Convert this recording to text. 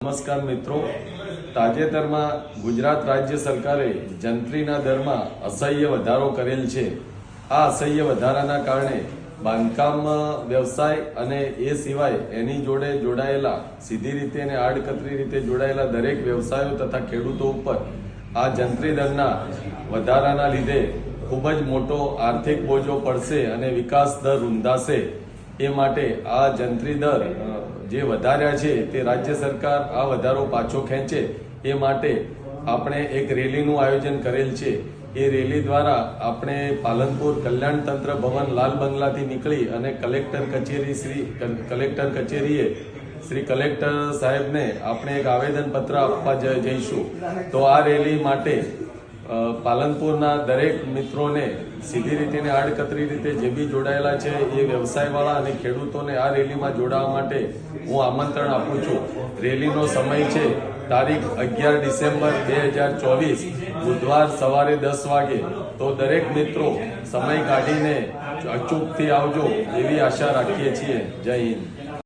નમસ્કાર મિત્રો. તાજેતરમાં ગુજરાત રાજ્ય સરકારે જંત્રીના દરમાં અસહ્ય વધારો કરેલ છે. આ અસહ્ય વધારાના કારણે બાંધકામ, વ્યવસાય અને એ સિવાય એની જોડે જોડાયેલા, સીધી રીતે અને આડકતરી રીતે જોડાયેલા દરેક વ્યવસાયો તથા ખેડૂતો ઉપર આ જંત્રી દરના વધારાના લીધે ખૂબ જ મોટો આર્થિક બોજો પડશે અને વિકાસ દર રૂંધાશે એ માટે આ જંત્રી દર જે વધાર્યા છે તે રાજ્ય સરકાર આ વધારો પાછો ખેંચે એ માટે આપણે એક રેલીનું આયોજન કરેલ છે. એ રેલી દ્વારા આપણે પાલનપુર કલ્યાણ તંત્ર ભવન લાલ બંગલાથી નીકળી અને કલેક્ટર કચેરી શ્રી કલેક્ટર કચેરીએ શ્રી કલેક્ટર સાહેબને આપણે એક આવેદનપત્ર આપવા જઈશું. તો આ રેલી માટે પાલનપુરના દરેક મિત્રોને સીધી રીતે આડકતરી રીતે જે બી જોડાયેલા છે એ વ્યવસાયવાળા અને ખેડૂતોને આ રેલીમાં જોડાવા માટે હું આમંત્રણ આપું છું. રેલીનો સમય છે તારીખ અગિયાર ડિસેમ્બર બે હજાર ચોવીસ, બુધવાર સવારે દસ વાગે. તો દરેક મિત્રો સમય કાઢીને અચૂકથી આવજો એવી આશા રાખીએ છીએ. જય હિન્દ.